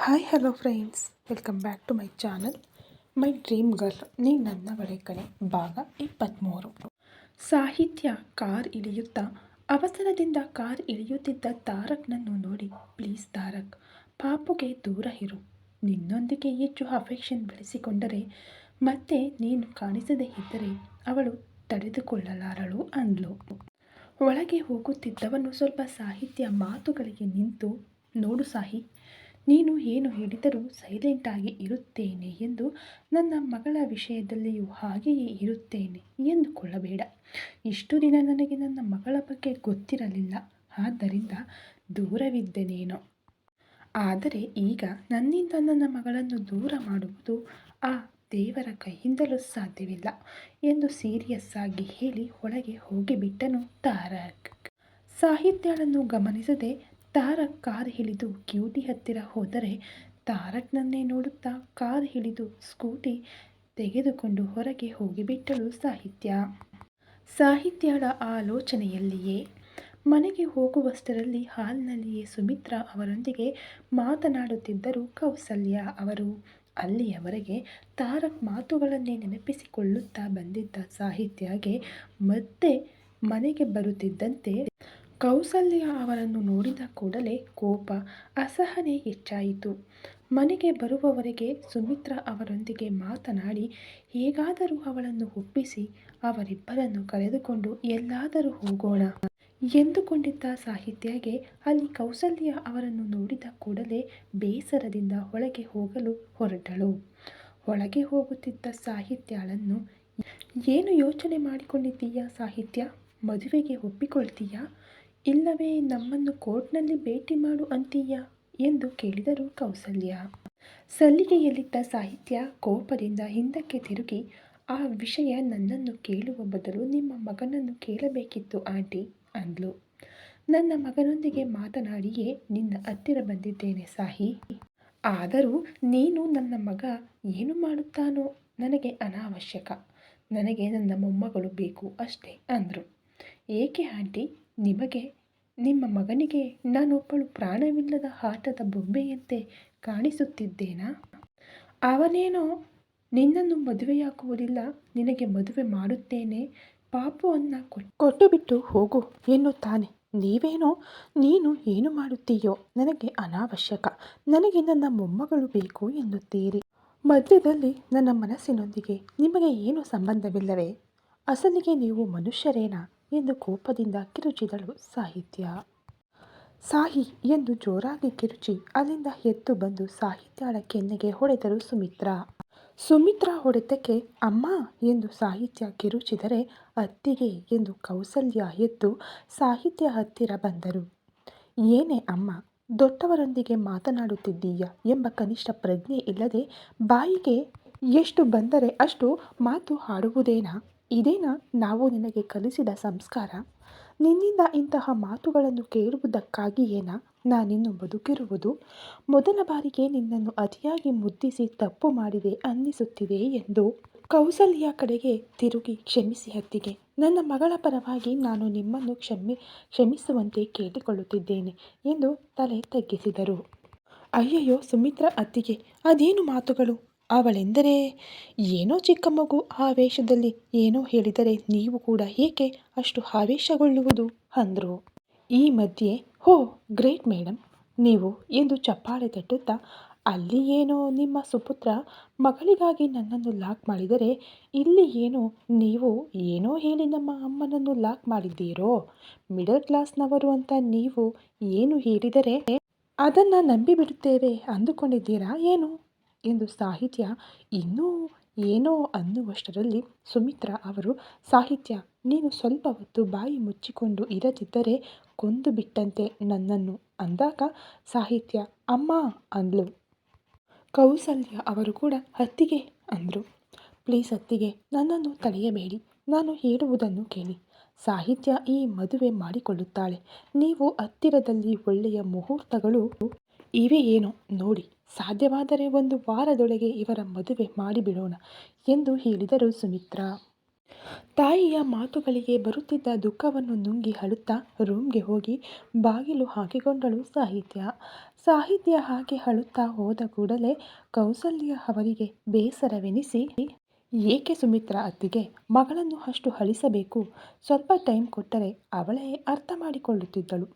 Hi hello friends welcome back to my channel my dream girl ನೀ ನನ್ನ ಕಡೆ ಭಾಗ ಇಪ್ಪತ್ತ್ಮೂರು ಸಾಹಿತ್ಯ ಕಾರ್ ಇಳಿಯುತ್ತಾ, ಅವಸರದಿಂದ ಕಾರ್ ಇಳಿಯುತ್ತಿದ್ದ ತಾರಕ್ನನ್ನು ನೋಡಿ, ಪ್ಲೀಸ್ ತಾರಕ್, ಪಾಪುಗೆ ದೂರ ಇರು. ನಿನ್ನೊಂದಿಗೆ ಹೆಚ್ಚು ಅಫೆಕ್ಷನ್ ಬೆಳೆಸಿಕೊಂಡರೆ, ಮತ್ತೆ ನೀನು ಕಾಣಿಸದೇ ಇದ್ದರೆ ಅವಳು ತಡೆದುಕೊಳ್ಳಲಾರಳು ಅಂದ್ಲು. ಒಳಗೆ ಹೋಗುತ್ತಿದ್ದವನು ಸ್ವಲ್ಪ ಸಾಹಿತ್ಯ ಮಾತುಗಳಿಗೆ ನಿಂತು, ನೋಡು ಸಾಹಿ ನೀನು ಏನು ಹೇಳಿದರೂ ಸೈಲೆಂಟಾಗಿ ಇರುತ್ತೇನೆ ಎಂದು ನನ್ನ ಮಗಳ ವಿಷಯದಲ್ಲಿಯೂ ಹಾಗೆಯೇ ಇರುತ್ತೇನೆ ಎಂದುಕೊಳ್ಳಬೇಡ. ಇಷ್ಟು ದಿನ ನನಗೆ ನನ್ನ ಮಗಳ ಬಗ್ಗೆ ಗೊತ್ತಿರಲಿಲ್ಲ. ಆದ್ದರಿಂದ ದೂರವಿದ್ದೆನೇನೋ. ಆದರೆ ಈಗ ನನ್ನಿಂದ ನನ್ನ ಮಗಳನ್ನು ದೂರ ಮಾಡುವುದು ಆ ದೇವರ ಕೈಯಿಂದಲೂ ಸಾಧ್ಯವಿಲ್ಲ ಎಂದು ಸೀರಿಯಸ್ ಆಗಿ ಹೇಳಿ ಒಳಗೆ ಹೋಗಿಬಿಟ್ಟನು ತಾರಕ್. ಸಾಹಿತ್ಯಗಳನ್ನು ಗಮನಿಸದೆ ತಾರಕ್ ಕಾರ್ ಹಿಡಿದು ಕ್ಯೂಟಿ ಹತ್ತಿರ ಹೋದರೆ ತಾರಕ್ನನ್ನೇ ನೋಡುತ್ತಾ ಕಾರ್ ಹಿಡಿದು ಸ್ಕೂಟಿ ತೆಗೆದುಕೊಂಡು ಹೊರಗೆ ಹೋಗಿಬಿಟ್ಟಳು ಸಾಹಿತ್ಯ. ಸಾಹಿತ್ಯಳ ಆಲೋಚನೆಯಲ್ಲಿಯೇ ಮನೆಗೆ ಹೋಗುವಷ್ಟರಲ್ಲಿ ಹಾಲ್ನಲ್ಲಿಯೇ ಸುಮಿತ್ರಾ ಅವರೊಂದಿಗೆ ಮಾತನಾಡುತ್ತಿದ್ದರು ಕೌಸಲ್ಯ ಅವರು. ಅಲ್ಲಿಯವರೆಗೆ ತಾರಕ್ ಮಾತುಗಳನ್ನೇ ನೆನಪಿಸಿಕೊಳ್ಳುತ್ತಾ ಬಂದಿದ್ದ ಸಾಹಿತ್ಯಗೆ ಮತ್ತೆ ಮನೆಗೆ ಬರುತ್ತಿದ್ದಂತೆ ಕೌಸಲ್ಯ ಅವರನ್ನು ನೋಡಿದ ಕೂಡಲೇ ಕೋಪ, ಅಸಹನೆ ಹೆಚ್ಚಾಯಿತು. ಮನೆಗೆ ಬರುವವರೆಗೆ ಸುಮಿತ್ರಾ ಅವರೊಂದಿಗೆ ಮಾತನಾಡಿ, ಹೇಗಾದರೂ ಅವಳನ್ನು ಒಪ್ಪಿಸಿ, ಅವರಿಬ್ಬರನ್ನು ಕರೆದುಕೊಂಡು ಎಲ್ಲಾದರೂ ಹೋಗೋಣ ಎಂದುಕೊಂಡಿದ್ದ ಸಾಹಿತ್ಯಗೆ ಅಲ್ಲಿ ಕೌಸಲ್ಯ ಅವರನ್ನು ನೋಡಿದ ಕೂಡಲೇ ಬೇಸರದಿಂದ ಒಳಗೆ ಹೋಗಲು ಹೊರಟಳು. ಒಳಗೆ ಹೋಗುತ್ತಿದ್ದ ಸಾಹಿತ್ಯಳನ್ನು, ಏನು ಯೋಚನೆ ಮಾಡಿಕೊಂಡಿದ್ದೀಯಾ ಸಾಹಿತ್ಯ? ಮದುವೆಗೆ ಒಪ್ಪಿಕೊಳ್ತೀಯಾ? ಇಲ್ಲವೇ ನಮ್ಮನ್ನು ಕೋರ್ಟ್ನಲ್ಲಿ ಭೇಟಿ ಮಾಡು ಅಂತೀಯಾ ಎಂದು ಕೇಳಿದರು ಕೌಸಲ್ಯ. ಸಲ್ಲಿಗೆಯಲ್ಲಿದ್ದ ಸಾಹಿತ್ಯ ಕೋಪದಿಂದ ಹಿಂದಕ್ಕೆ ತಿರುಗಿ ಆ ವಿಷಯ ನನ್ನನ್ನು ಕೇಳುವ ಬದಲು ನಿಮ್ಮ ಮಗನನ್ನು ಕೇಳಬೇಕಿತ್ತು ಆಂಟಿ ಅಂದ್ಲು. ನನ್ನ ಮಗನೊಂದಿಗೆ ಮಾತನಾಡಿಯೇ ನಿನ್ನ ಹತ್ತಿರ ಬಂದಿದ್ದೇನೆ ಸಾಹಿ. ಆದರೂ ನೀನು ನನ್ನ ಮಗ ಏನು ಮಾಡುತ್ತಾನೋ ನನಗೆ ಅನಾವಶ್ಯಕ. ನನಗೆ ನನ್ನ ಮೊಮ್ಮಗಳು ಬೇಕು ಅಷ್ಟೇ ಅಂದರು. ಏಕೆ ಆಂಟಿ? ನಿಮಗೆ, ನಿಮ್ಮ ಮಗನಿಗೆ ನಾನೊಬ್ಬಳು ಪ್ರಾಣವಿಲ್ಲದ ಆಟದ ಬೊಂಬೆಯಂತೆ ಕಾಣಿಸುತ್ತಿದ್ದೇನಾ? ಅವನೇನೋ ನಿನ್ನನ್ನು ಮದುವೆಯಾಗುವುದಿಲ್ಲ, ನಿನಗೆ ಮದುವೆ ಮಾಡುತ್ತೇನೆ ಪಾಪುವನ್ನು ಕೊಟ್ಟು ಬಿಟ್ಟು ಹೋಗು ಎನ್ನುತ್ತಾನೆ. ನೀವೇನೋ, ನೀನು ಏನು ಮಾಡುತ್ತೀಯೋ ನನಗೆ ಅನಾವಶ್ಯಕ, ನನಗೆ ನನ್ನ ಮೊಮ್ಮಗಳು ಬೇಕು ಎನ್ನುತ್ತೀರಿ. ಮಧ್ಯದಲ್ಲಿ ನನ್ನ ಮನಸ್ಸಿನೊಂದಿಗೆ ನಿಮಗೆ ಏನು ಸಂಬಂಧವಿಲ್ಲವೇ? ಅಸಲಿಗೆ ನೀವು ಮನುಷ್ಯರೇನಾ? ಎಂದು ಕೋಪದಿಂದ ಕಿರುಚಿದಳು ಸಾಹಿತ್ಯ. ಸಾಹಿ ಎಂದು ಜೋರಾಗಿ ಕಿರುಚಿ, ಅಲ್ಲಿಂದ ಎದ್ದು ಬಂದು ಸಾಹಿತ್ಯಳ ಕೆನ್ನೆಗೆ ಹೊಡೆದರು ಸುಮಿತ್ರಾ. ಸುಮಿತ್ರಾ ಹೊಡೆತಕ್ಕೆ, ಅಮ್ಮ ಎಂದು ಸಾಹಿತ್ಯ ಕಿರುಚಿದರೆ ಅತ್ತಿಗೆ ಎಂದು ಕೌಸಲ್ಯ ಎದ್ದು ಸಾಹಿತ್ಯ ಹತ್ತಿರ ಬಂದರು. ಏನೇ ಅಮ್ಮ, ದೊಡ್ಡವರೊಂದಿಗೆ ಮಾತನಾಡುತ್ತಿದ್ದೀಯ ಎಂಬ ಕನಿಷ್ಠ ಪ್ರಜ್ಞೆ ಇಲ್ಲದೆ ಬಾಯಿಗೆ ಎಷ್ಟು ಬಂದರೆ ಅಷ್ಟು ಮಾತು ಆಡುವುದೇನಾ ಇದೇನಾ? ನಾವು ನಿನಗೆ ಕಲಿಸಿದ ಸಂಸ್ಕಾರ? ನಿನ್ನಿಂದ ಇಂತಹ ಮಾತುಗಳನ್ನು ಕೇಳುವುದಕ್ಕಾಗಿಯೇನಾ ನಾನಿನ್ನು ಬದುಕಿರುವುದು. ಮೊದಲ ಬಾರಿಗೆ ನಿನ್ನನ್ನು ಅತಿಯಾಗಿ ಮುದ್ದಿಸಿ ತಪ್ಪು ಮಾಡಿದೆ ಅನ್ನಿಸುತ್ತಿದೆ ಎಂದು ಕೌಸಲ್ಯ ಕಡೆಗೆ ತಿರುಗಿ ಕ್ಷಮಿಸಿ ಹತ್ತಿಗೆ. ನನ್ನ ಮಗಳ ಪರವಾಗಿ ನಾನು ನಿಮ್ಮನ್ನು ಕ್ಷಮೆ, ಕ್ಷಮಿಸುವಂತೆ ಕೇಳಿಕೊಳ್ಳುತ್ತಿದ್ದೇನೆ ಎಂದು ತಲೆ ತಗ್ಗಿಸಿದರು. ಅಯ್ಯಯ್ಯೋ ಸುಮಿತ್ರ ಅತ್ತಿಗೆ, ಅದೇನು ಮಾತುಗಳು? ಅವಳೆಂದರೆ, ಏನೋ ಚಿಕ್ಕ ಮಗು ಆವೇಶದಲ್ಲಿ ಏನೋ ಹೇಳಿದರೆ ನೀವು ಕೂಡ ಏಕೆ ಅಷ್ಟು ಆವೇಶಗೊಳ್ಳುವುದು? ಅಂದರು. ಈ ಮಧ್ಯೆ, ಹೋ, ಗ್ರೇಟ್ ಮೇಡಮ್ ನೀವು ಎಂದು ಚಪ್ಪಾಳೆ ತಟ್ಟುತ್ತಾ, ಅಲ್ಲಿ ಏನೋ ನಿಮ್ಮ ಸುಪುತ್ರ ಮಗಳಿಗಾಗಿ ನನ್ನನ್ನು ಲಾಕ್ ಮಾಡಿದರೆ, ಇಲ್ಲಿ ಏನೋ ನೀವು ಏನೋ ಹೇಳಿ ನಮ್ಮ ಅಮ್ಮನನ್ನು ಲಾಕ್ ಮಾಡಿದ್ದೀರೋ? ಮಿಡಲ್ ಕ್ಲಾಸ್ನವರು ಅಂತ ನೀವು ಏನು ಹೇಳಿದರೆ, ಅದನ್ನು ನಂಬಿಬಿಡುತ್ತೇವೆ ಅಂದುಕೊಂಡಿದ್ದೀರಾ ಏನು? ಎಂದು ಸಾಹಿತ್ಯ ಇನ್ನೂ ಏನೋ ಅನ್ನುವಷ್ಟರಲ್ಲಿ ಸುಮಿತ್ರಾ ಅವರು, ಸಾಹಿತ್ಯ, ನೀನು ಸ್ವಲ್ಪ ಹೊತ್ತು ಬಾಯಿ ಮುಚ್ಚಿಕೊಂಡು ಇರದಿದ್ದರೆ ಕೊಂದು ಬಿಟ್ಟಂತೆ ನನ್ನನ್ನು ಅಂದಾಗ ಸಾಹಿತ್ಯ ಅಮ್ಮ ಅಂದ್ಲು. ಕೌಸಲ್ಯ ಅವರು ಕೂಡ ಹತ್ತಿಗೆ ಅಂದರು. ಪ್ಲೀಸ್ ಹತ್ತಿಗೆ ನನ್ನನ್ನು ತಡೆಯಬೇಡಿ. ನಾನು ಹೇಳುವುದನ್ನು ಕೇಳಿ. ಸಾಹಿತ್ಯ ಈ ಮದುವೆ ಮಾಡಿಕೊಳ್ಳುತ್ತಾಳೆ. ನೀವು ಹತ್ತಿರದಲ್ಲಿ ಒಳ್ಳೆಯ ಮುಹೂರ್ತಗಳು ಇವೆ ಏನೋ ನೋಡಿ. ಸಾಧ್ಯವಾದರೆ ಒಂದು ವಾರದೊಳಗೆ ಇವರ ಮದುವೆ ಮಾಡಿಬಿಡೋಣ ಎಂದು ಹೇಳಿದರು ಸುಮಿತ್ರಾ. ತಾಯಿಯ ಮಾತುಗಳಿಗೆ ಬರುತ್ತಿದ್ದ ದುಃಖವನ್ನು ನುಂಗಿ ಅಳುತ್ತಾ ರೂಮ್ಗೆ ಹೋಗಿ ಬಾಗಿಲು ಹಾಕಿಕೊಂಡಳು ಸಾಹಿತ್ಯ. ಸಾಹಿತ್ಯ ಹಾಗೆ ಅಳುತ್ತಾ ಹೋದ ಕೂಡಲೇ ಕೌಸಲ್ಯ ಅವರಿಗೆ ಬೇಸರವೆನಿಸಿ, ಏಕೆ ಸುಮಿತ್ರ ಅತ್ತಿಗೆ ಮಗಳನ್ನು ಅಷ್ಟು ಅಳಿಸಬೇಕು? ಸ್ವಲ್ಪ ಟೈಮ್ ಕೊಟ್ಟರೆ ಅವಳೇ ಅರ್ಥ ಮಾಡಿಕೊಳ್ಳುತ್ತಿದ್ದಳು.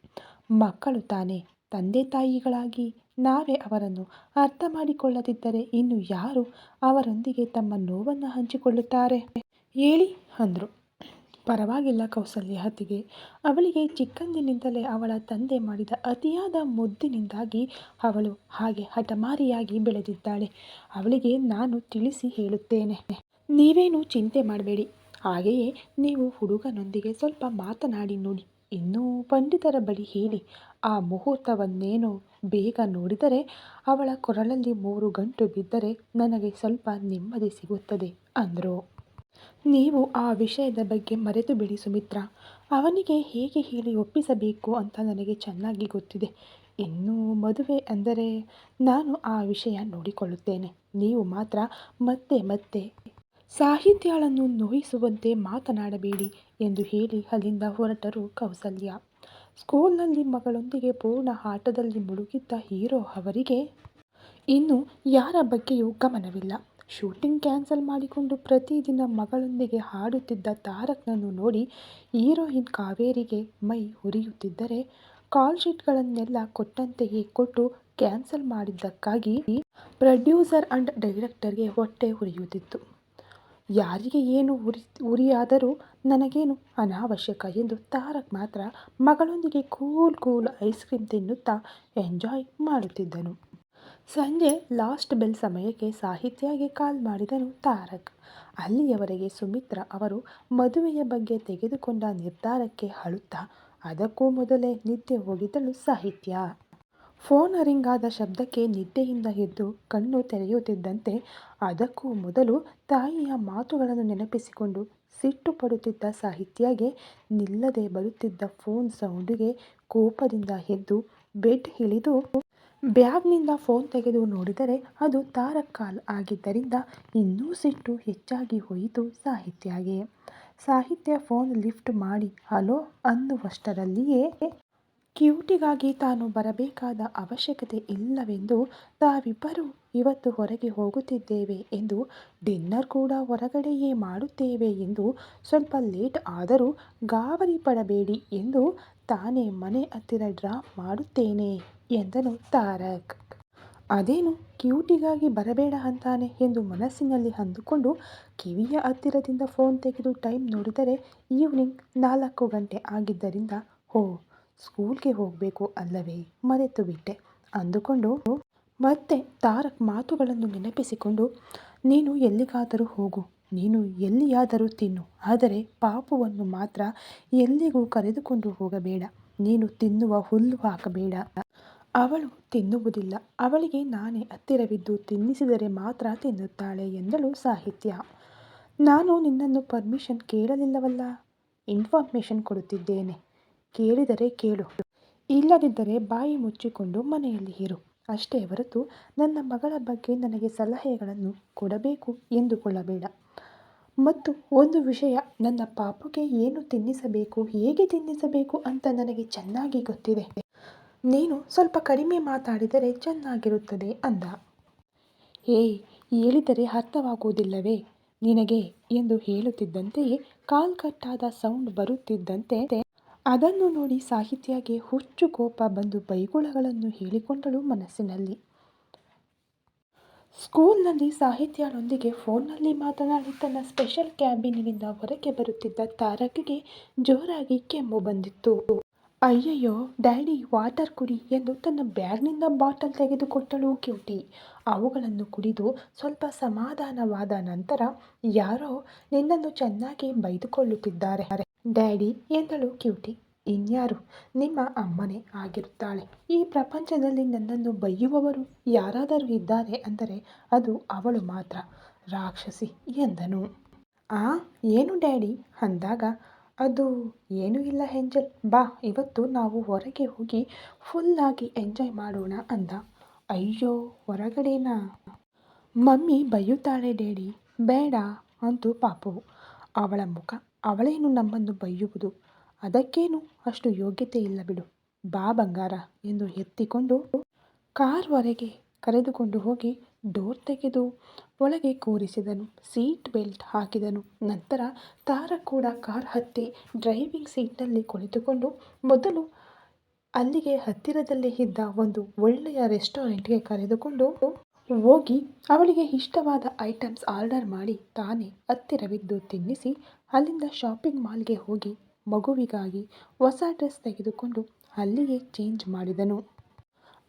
ಮಕ್ಕಳು ತಾನೇ ತಂದೆ ತಾಯಿಗಳಾಗಿ ನಾವೇ ಅವರನ್ನು ಅರ್ಥ ಮಾಡಿಕೊಳ್ಳದಿದ್ದರೆ ಇನ್ನು ಯಾರು ಅವರೊಂದಿಗೆ ತಮ್ಮ ನೋವನ್ನು ಹಂಚಿಕೊಳ್ಳುತ್ತಾರೆ? ಹೇಳಿ ಅಂದರು. ಪರವಾಗಿಲ್ಲ ಕೌಸಲ್ಯ ಅತ್ತಿಗೆ. ಅವಳಿಗೆ ಚಿಕ್ಕಂದಿನಿಂದಲೇ ಅವಳ ತಂದೆ ಮಾಡಿದ ಅತಿಯಾದ ಮುದ್ದಿನಿಂದಾಗಿ ಅವಳು ಹಾಗೆ ಹಠಮಾರಿಯಾಗಿ ಬೆಳೆದಿದ್ದಾಳೆ. ಅವಳಿಗೆ ನಾನು ತಿಳಿಸಿ ಹೇಳುತ್ತೇನೆ. ನೀವೇನು ಚಿಂತೆ ಮಾಡಬೇಡಿ. ಹಾಗೆಯೇ ನೀವು ಹುಡುಗನೊಂದಿಗೆ ಸ್ವಲ್ಪ ಮಾತನಾಡಿ ನೋಡಿ. ಇನ್ನೂ ಪಂಡಿತರ ಬಳಿ ಹೇಳಿ. ಆ ಮುಹೂರ್ತವನ್ನೇನೋ ಬೇಗ ನೋಡಿದರೆ ಅವಳ ಕೊರಳಲ್ಲಿ ಮೂರು ಗಂಟು ಬಿದ್ದರೆ ನನಗೆ ಸ್ವಲ್ಪ ನೆಮ್ಮದಿ ಸಿಗುತ್ತದೆ ಅಂದರು. ನೀವು ಆ ವಿಷಯದ ಬಗ್ಗೆ ಮರೆತು ಬಿಡಿ ಸುಮಿತ್ರ. ಅವನಿಗೆ ಹೇಗೆ ಹೇಳಿ ಒಪ್ಪಿಸಬೇಕು ಅಂತ ನನಗೆ ಚೆನ್ನಾಗಿ ಗೊತ್ತಿದೆ. ಇನ್ನು ಮದುವೆ ಅಂದರೆ ನಾನು ಆ ವಿಷಯ ನೋಡಿಕೊಳ್ಳುತ್ತೇನೆ. ನೀವು ಮಾತ್ರ ಮತ್ತೆ ಮತ್ತೆ ಸಾಹಿತ್ಯಗಳನ್ನು ನೋಯಿಸುವಂತೆ ಮಾತನಾಡಬೇಡಿ ಎಂದು ಹೇಳಿ ಅಲ್ಲಿಂದ ಹೊರಟರು ಕೌಸಲ್ಯ. ಸ್ಕೂಲ್ನಲ್ಲಿ ಮಗಳೊಂದಿಗೆ ಪೂರ್ಣ ಆಟದಲ್ಲಿ ಮುಳುಗಿದ್ದ ಹೀರೋ ಅವರಿಗೆ ಇನ್ನು ಯಾರ ಬಗ್ಗೆಯೂ ಗಮನವಿಲ್ಲ. ಶೂಟಿಂಗ್ ಕ್ಯಾನ್ಸಲ್ ಮಾಡಿಕೊಂಡು ಪ್ರತಿದಿನ ಮಗಳೊಂದಿಗೆ ಹಾಡುತ್ತಿದ್ದ ತಾರಕ್ನನ್ನು ನೋಡಿ ಹೀರೋಯಿನ್ ಕಾವೇರಿಗೆ ಮೈ ಉರಿಯುತ್ತಿದ್ದರೆ ಕಾಲ್ ಶೀಟ್ಗಳನ್ನೆಲ್ಲ ಕೊಟ್ಟಂತೆಯೇ ಕೊಟ್ಟು ಕ್ಯಾನ್ಸಲ್ ಮಾಡಿದ್ದಕ್ಕಾಗಿ ಪ್ರೊಡ್ಯೂಸರ್ ಅಂಡ್ ಡೈರೆಕ್ಟರ್ಗೆ ಹೊಟ್ಟೆ ಉರಿಯುತ್ತಿತ್ತು. ಯಾರಿಗೆ ಏನು ಉರಿ, ಉರಿಯಾದರೂ ನನಗೇನು ಅನಾವಶ್ಯಕ ಎಂದು ತಾರಕ್ ಮಾತ್ರ ಮಗಳೊಂದಿಗೆ ಕೂಲ್ ಕೂಲ್ ಐಸ್ ಕ್ರೀಮ್ ತಿನ್ನುತ್ತಾ ಎಂಜಾಯ್ ಮಾಡುತ್ತಿದ್ದನು. ಸಂಜೆ ಲಾಸ್ಟ್ ಬೆಲ್ ಸಮಯಕ್ಕೆ ಸಾಹಿತ್ಯಗೆ ಕಾಲ್ ಮಾಡಿದನು ತಾರಕ್. ಅಲ್ಲಿಯವರೆಗೆ ಸುಮಿತ್ರ ಅವರು ಮದುವೆಯ ಬಗ್ಗೆ ತೆಗೆದುಕೊಂಡ ನಿರ್ಧಾರಕ್ಕೆ ಅಳುತ್ತಾ, ಅದಕ್ಕೂ ಮೊದಲೇ ನಿದ್ದೆ ಹೋಗಿದ್ದಳು ಸಾಹಿತ್ಯ. ಫೋನ್ ರಿಂಗ್ ಆದ ಶಬ್ದಕ್ಕೆ ನಿದ್ದೆಯಿಂದ ಎದ್ದು ಕಣ್ಣು ತೆರೆಯುತ್ತಿದ್ದಂತೆ, ಅದಕ್ಕೂ ಮೊದಲು ತಾಯಿಯ ಮಾತುಗಳನ್ನು ನೆನಪಿಸಿಕೊಂಡು ಸಿಟ್ಟು ಪಡುತ್ತಿದ್ದ ಸಾಹಿತ್ಯಗೆ ನಿಲ್ಲದೆ ಬರುತ್ತಿದ್ದ ಫೋನ್ ಸೌಂಡಿಗೆ ಕೋಪದಿಂದ ಎದ್ದು ಬೆಡ್ ಇಳಿದು ಬ್ಯಾಗ್ನಿಂದ ಫೋನ್ ತೆಗೆದು ನೋಡಿದರೆ ಅದು ತಾರಕ್ ಕಾಲ್ ಆಗಿದ್ದರಿಂದ ಇನ್ನೂ ಸಿಟ್ಟು ಹೆಚ್ಚಾಗಿ ಹೋಯಿತು ಸಾಹಿತ್ಯಗೆ. ಸಾಹಿತ್ಯ ಫೋನ್ ಲಿಫ್ಟ್ ಮಾಡಿ, ಹಲೋ ಅನ್ನುವಷ್ಟರಲ್ಲಿಯೇ ಕ್ಯೂಟಿಗಾಗಿ ತಾನು ಬರಬೇಕಾದ ಅವಶ್ಯಕತೆ ಇಲ್ಲವೆಂದು ತಾವಿಬ್ಬರೂ ಇವತ್ತು ಹೊರಗೆ ಹೋಗುತ್ತಿದ್ದೇವೆ ಎಂದು ಡಿನ್ನರ್ ಕೂಡ ಹೊರಗಡೆಯೇ ಮಾಡುತ್ತೇವೆ ಎಂದು ಸ್ವಲ್ಪ ಲೇಟ್ ಆದರೂ ಗಾಬರಿ ಪಡಬೇಡಿ ಎಂದು ತಾನೇ ಮನೆ ಹತ್ತಿರ ಡ್ರಾಪ್ ಮಾಡುತ್ತೇನೆ ಎಂದನು ತಾರಕ್. ಅದೇನು ಕ್ಯೂಟಿಗಾಗಿ ಬರಬೇಡ ಅಂತಾನೆ ಎಂದು ಮನಸ್ಸಿನಲ್ಲಿ ಅಂದುಕೊಂಡು ಕಿವಿಯ ಹತ್ತಿರದಿಂದ ಫೋನ್ ತೆಗೆದು ಟೈಮ್ ನೋಡಿದರೆ ಈವ್ನಿಂಗ್ ನಾಲ್ಕು ಗಂಟೆ ಆಗಿದ್ದರಿಂದ ಹೋ ಸ್ಕೂಲ್ಗೆ ಹೋಗಬೇಕು ಅಲ್ಲವೇ? ಮರೆತು ಬಿಟ್ಟೆ. ಅಂದುಕೊಂಡು ಮತ್ತೆ ತಾರಕ್ ಮಾತುಗಳನ್ನು ನೆನಪಿಸಿಕೊಂಡು, ನೀನು ಎಲ್ಲಿಗಾದರೂ ಹೋಗು. ನೀನು ಎಲ್ಲಿಯಾದರೂ ತಿನ್ನು. ಆದರೆ ಪಾಪುವನ್ನು ಮಾತ್ರ ಎಲ್ಲಿಗೂ ಕರೆದುಕೊಂಡು ಹೋಗಬೇಡ. ನೀನು ತಿನ್ನುವ ಹುಲ್ಲು ಹಾಕಬೇಡ. ಅವಳು ತಿನ್ನುವುದಿಲ್ಲ. ಅವಳಿಗೆ ನಾನೇ ಹತ್ತಿರವಿದ್ದು ತಿನ್ನಿಸಿದರೆ ಮಾತ್ರ ತಿನ್ನುತ್ತಾಳೆ ಎಂದಳು ಸಾಹಿತ್ಯ. ನಾನು ನಿನ್ನನ್ನು ಪರ್ಮಿಷನ್ ಕೇಳಲಿಲ್ಲವಲ್ಲ? ಇನ್ಫಾರ್ಮೇಷನ್ ಕೊಡುತ್ತಿದ್ದೇನೆ. ಕೇಳಿದರೆ ಕೇಳು. ಇಲ್ಲದಿದ್ದರೆ ಬಾಯಿ ಮುಚ್ಚಿಕೊಂಡು ಮನೆಯಲ್ಲಿ ಇರು. ಅಷ್ಟೇ ಹೊರತು ನನ್ನ ಮಗಳ ಬಗ್ಗೆ ನನಗೆ ಸಲಹೆಗಳನ್ನು ಕೊಡಬೇಕು ಎಂದುಕೊಳ್ಳಬೇಡ. ಮತ್ತು ಒಂದು ವಿಷಯ, ನನ್ನ ಪಾಪುಗೆ ಏನು ತಿನ್ನಿಸಬೇಕು, ಹೇಗೆ ತಿನ್ನಿಸಬೇಕು ಅಂತ ನನಗೆ ಚೆನ್ನಾಗಿ ಗೊತ್ತಿದೆ. ನೀನು ಸ್ವಲ್ಪ ಕಡಿಮೆ ಮಾತಾಡಿದರೆ ಚೆನ್ನಾಗಿರುತ್ತದೆ ಅಂದ. ಏಯ್, ಹೇಳಿದರೆ ಅರ್ಥವಾಗುವುದಿಲ್ಲವೇ? ನಿನಗೆ ಎಂದು ಹೇಳುತ್ತಿದ್ದಂತೆಯೇ ಕಾಲ್ಕಟ್ಟಾದ ಸೌಂಡ್ ಬರುತ್ತಿದ್ದಂತೆ ಅದನ್ನು ನೋಡಿ ಸಾಹಿತ್ಯಗೆ ಹುಚ್ಚು ಕೋಪ ಬಂದು ಬೈಗುಳಗಳನ್ನು ಹೇಳಿಕೊಂಡಳು ಮನಸ್ಸಿನಲ್ಲಿ. ಸ್ಕೂಲ್ನಲ್ಲಿ ಸಾಹಿತ್ಯಳೊಂದಿಗೆ ಫೋನ್ನಲ್ಲಿ ಮಾತನಾಡಿ ತನ್ನ ಸ್ಪೆಷಲ್ ಕ್ಯಾಬಿನಿನಿಂದ ಹೊರಗೆ ಬರುತ್ತಿದ್ದ ತಾರಕ್ಗೆ ಜೋರಾಗಿ ಕೆಮ್ಮು ಬಂದಿತ್ತು. ಅಯ್ಯಯ್ಯೋ, ಡ್ಯಾಡಿ ವಾಟರ್ ಕುಡಿ ಎಂದು ತನ್ನ ಬ್ಯಾಗ್ನಿಂದ ಬಾಟಲ್ ತೆಗೆದುಕೊಟ್ಟಳು ಕ್ಯೂಟಿ. ಅವುಗಳನ್ನು ಕುಡಿದು ಸ್ವಲ್ಪ ಸಮಾಧಾನವಾದ ನಂತರ ಯಾರೋ ನಿನ್ನನ್ನು ಚೆನ್ನಾಗಿ ಬೈದುಕೊಳ್ಳುತ್ತಿದ್ದಾರೆ. ಡ್ಯಾಡಿ ಎಂದಳು ಕ್ಯೂಟಿ. ಇನ್ಯಾರು? ನಿಮ್ಮ ಅಮ್ಮನೇ ಆಗಿರುತ್ತಾಳೆ. ಈ ಪ್ರಪಂಚದಲ್ಲಿ ನನ್ನನ್ನು ಬೈಯುವವರು ಯಾರಾದರೂ ಇದ್ದಾರೆ ಅಂದರೆ ಅದು ಅವಳು ಮಾತ್ರ. ರಾಕ್ಷಸಿ ಎಂದನು. ಆ, ಏನು ಡ್ಯಾಡಿ? ಅಂದಾಗ, ಅದು ಏನೂ ಇಲ್ಲ ಹೆಂಜಲ್ ಬಾ, ಇವತ್ತು ನಾವು ಹೊರಗೆ ಹೋಗಿ ಫುಲ್ಲಾಗಿ ಎಂಜಾಯ್ ಮಾಡೋಣ ಅಂದ. ಅಯ್ಯೋ, ಹೊರಗಡೆನಾ? Mummy ಬೈಯುತ್ತಾಳೆ daddy. ಬೇಡ, ಅಂತು ಪಾಪು ಅವಳ ಮುಖ ಅವಳೇನು ನಮ್ಮನ್ನು ಬೈಯುವುದು? ಅದಕ್ಕೇನು ಅಷ್ಟು ಯೋಗ್ಯತೆ ಇಲ್ಲ ಬಿಡು. ಬಾ ಬಂಗಾರ ಎಂದು ಎತ್ತಿಕೊಂಡು ಕಾರ್ವರೆಗೆ ಕರೆದುಕೊಂಡು ಹೋಗಿ ಡೋರ್ ತೆಗೆದು ಒಳಗೆ ಕೂರಿಸಿದನು. ಸೀಟ್ ಬೆಲ್ಟ್ ಹಾಕಿದನು. ನಂತರ ತಾರ ಕೂಡ ಕಾರ್ ಹತ್ತಿ ಡ್ರೈವಿಂಗ್ ಸೀಟ್ನಲ್ಲಿ ಕುಳಿತುಕೊಂಡು ಮೊದಲು ಅಲ್ಲಿಗೆ ಹತ್ತಿರದಲ್ಲೇ ಇದ್ದ ಒಂದು ಒಳ್ಳೆಯ ರೆಸ್ಟೋರೆಂಟ್ಗೆ ಕರೆದುಕೊಂಡು ಹೋಗಿ ಅವಳಿಗೆ ಇಷ್ಟವಾದ ಐಟಮ್ಸ್ ಆರ್ಡರ್ ಮಾಡಿ ತಾನೇ ಹತ್ತಿರವಿದ್ದು ತಿನ್ನಿಸಿ ಅಲ್ಲಿಂದ ಶಾಪಿಂಗ್ ಮಾಲ್ಗೆ ಹೋಗಿ ಮಗುವಿಗಾಗಿ ಹೊಸ ಡ್ರೆಸ್ ತೆಗೆದುಕೊಂಡು ಅಲ್ಲಿಯೇ ಚೇಂಜ್ ಮಾಡಿದನು.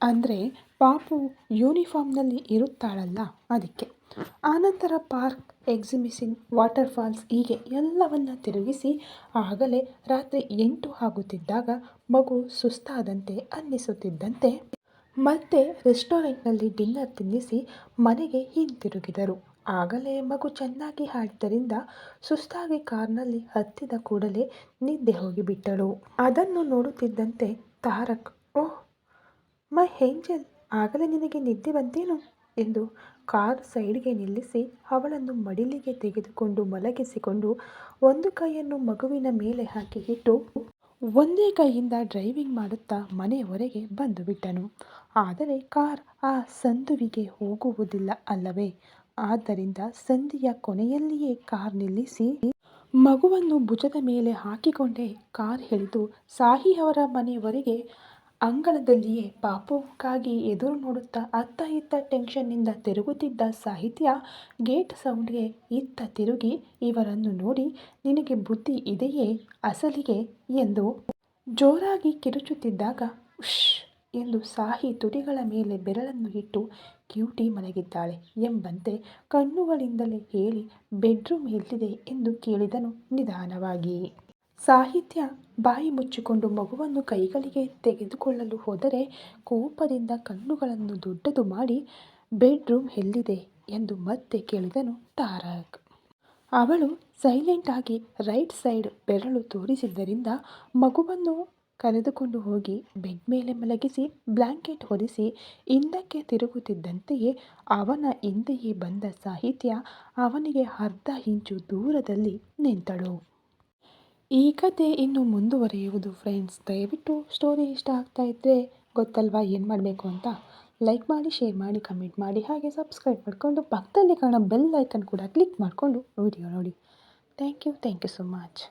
ಅಂದರೆ ಪಾಪು ಯೂನಿಫಾರ್ಮ್ನಲ್ಲಿ ಇರುತ್ತಾಳಲ್ಲ ಅದಕ್ಕೆ. ಆನಂತರ ಪಾರ್ಕ್ ಎಕ್ಸಿಬಿಷನ್ ವಾಟರ್ ಫಾಲ್ಸ್ ಹೀಗೆ ಎಲ್ಲವನ್ನ ತಿರುಗಿಸಿ ಆಗಲೇ ರಾತ್ರಿ ಎಂಟು ಆಗುತ್ತಿದ್ದಾಗ ಮಗು ಸುಸ್ತಾದಂತೆ ಅನ್ನಿಸುತ್ತಿದ್ದಂತೆ ಮತ್ತೆ ರೆಸ್ಟೋರೆಂಟ್ನಲ್ಲಿ ಡಿನ್ನರ್ ತಿನ್ನಿಸಿ ಮನೆಗೆ ಹಿಂತಿರುಗಿದರು. ಆಗಲೇ ಮಗು ಚೆನ್ನಾಗಿ ಹಾಡಿದ್ದರಿಂದ ಸುಸ್ತಾಗಿ ಕಾರ್ನಲ್ಲಿ ಹತ್ತಿದ ಕೂಡಲೇ ನಿದ್ದೆ ಹೋಗಿಬಿಟ್ಟಳು ಅದನ್ನು ನೋಡುತ್ತಿದ್ದಂತೆ ತಾರಕ್, ಓಹ್, ಮೈ ಹೇಂಜಲ್ ಆಗಲೇ ನಿನಗೆ ನಿದ್ದೆ ಬಂತೇನು? ಎಂದು ಕಾರ್ ಸೈಡ್ಗೆ ನಿಲ್ಲಿಸಿ ಅವಳನ್ನು ಮಡಿಲಿಗೆ ತೆಗೆದುಕೊಂಡು ಮಲಗಿಸಿಕೊಂಡು ಒಂದು ಕೈಯನ್ನು ಮಗುವಿನ ಮೇಲೆ ಹಾಕಿ ಇಟ್ಟು ಒಂದೇ ಕೈಯಿಂದ ಡ್ರೈವಿಂಗ್ ಮಾಡುತ್ತಾ ಮನೆಯವರೆಗೆ ಬಂದು ಬಿಟ್ಟನು. ಆದರೆ ಕಾರ್ ಆ ಸಂದುವಿಗೆ ಹೋಗುವುದಿಲ್ಲ ಅಲ್ಲವೇ? ಆದ್ದರಿಂದ ಸಂಧಿಯ ಕೊನೆಯಲ್ಲಿಯೇ ಕಾರ್ ನಿಲ್ಲಿಸಿ ಮಗುವನ್ನು ಭುಜದ ಮೇಲೆ ಹಾಕಿಕೊಂಡೇ ಕಾರ್ ಹಿಡಿದು ಸಾಹಿ ಅವರ ಮನೆಯವರೆಗೆ ಅಂಗಳದಲ್ಲಿಯೇ ಪಾಪುಗಾಗಿ ಎದುರು ನೋಡುತ್ತಾ ಅತ್ತ ಇತ್ತ ಟೆನ್ಷನ್ನಿಂದ ತಿರುಗುತ್ತಿದ್ದ ಸಾಹಿತ್ಯ ಗೇಟ್ ಸೌಂಡ್ಗೆ ಇತ್ತ ತಿರುಗಿ ಇವರನ್ನು ನೋಡಿ ನಿನಗೆ ಬುದ್ಧಿ ಇದೆಯೇ ಅಸಲಿಗೆ ಎಂದು ಜೋರಾಗಿ ಕಿರುಚುತ್ತಿದ್ದಾಗ ಉಶ್ ಎಂದು ಸಾಹಿ ತುಟಿಗಳ ಮೇಲೆ ಬೆರಳನ್ನು ಇಟ್ಟು ಕ್ಯೂಟಿ ಮಲಗಿದ್ದಾಳೆ ಎಂಬಂತೆ ಕಣ್ಣುಗಳಿಂದಲೇ ಹೇಳಿ ಬೆಡ್ರೂಮ್ ಎಲ್ಲಿದೆ ಎಂದು ಕೇಳಿದನು ನಿಧಾನವಾಗಿ. ಸಾಹಿತ್ಯ ಬಾಯಿ ಮುಚ್ಚಿಕೊಂಡು ಮಗುವನ್ನು ಕೈಗಳಿಗೆ ತೆಗೆದುಕೊಳ್ಳಲು ಹೋದರೆ ಕೋಪದಿಂದ ಕಣ್ಣುಗಳನ್ನು ದೊಡ್ಡದು ಮಾಡಿ ಬೆಡ್ರೂಮ್ ಎಲ್ಲಿದೆ ಎಂದು ಮತ್ತೆ ಕೇಳಿದನು ತಾರಕ್. ಅವಳು ಸೈಲೆಂಟ್ ಆಗಿ ರೈಟ್ ಸೈಡ್ ಬೆರಳು ತೋರಿಸಿದ್ದರಿಂದ ಮಗುವನ್ನು ಕರೆದುಕೊಂಡು ಹೋಗಿ ಬೆಡ್ ಮೇಲೆ ಮಲಗಿಸಿ ಬ್ಲ್ಯಾಂಕೆಟ್ ಹೊದಿಸಿ, ಹಿಂದಕ್ಕೆ ತಿರುಗುತ್ತಿದ್ದಂತೆಯೇ ಅವನ ಹಿಂದೆಯೇ ಬಂದ ಸಾಹಿತ್ಯ ಅವನಿಗೆ ಅರ್ಧ ಇಂಚು ದೂರದಲ್ಲಿ ನಿಂತಳು. ಈ ಕತೆ ಇನ್ನು ಮುಂದುವರಿಯುವುದು ಫ್ರೆಂಡ್ಸ್ ದಯವಿಟ್ಟು ಸ್ಟೋರಿ ಇಷ್ಟ ಆಗ್ತಾ ಇದ್ದರೆ ಗೊತ್ತಲ್ವಾ ಏನು ಮಾಡಬೇಕು ಅಂತ? ಲೈಕ್ ಮಾಡಿ ಶೇರ್ ಮಾಡಿ ಕಮೆಂಟ್ ಮಾಡಿ, ಹಾಗೆ ಸಬ್ಸ್ಕ್ರೈಬ್ ಮಾಡಿಕೊಂಡು ಪಕ್ಕದಲ್ಲಿ ಕಾಣೋ ಬೆಲ್ ಐಕನ್ ಕೂಡ ಕ್ಲಿಕ್ ಮಾಡಿಕೊಂಡು ವಿಡಿಯೋ ನೋಡಿ. Thank you thank you so much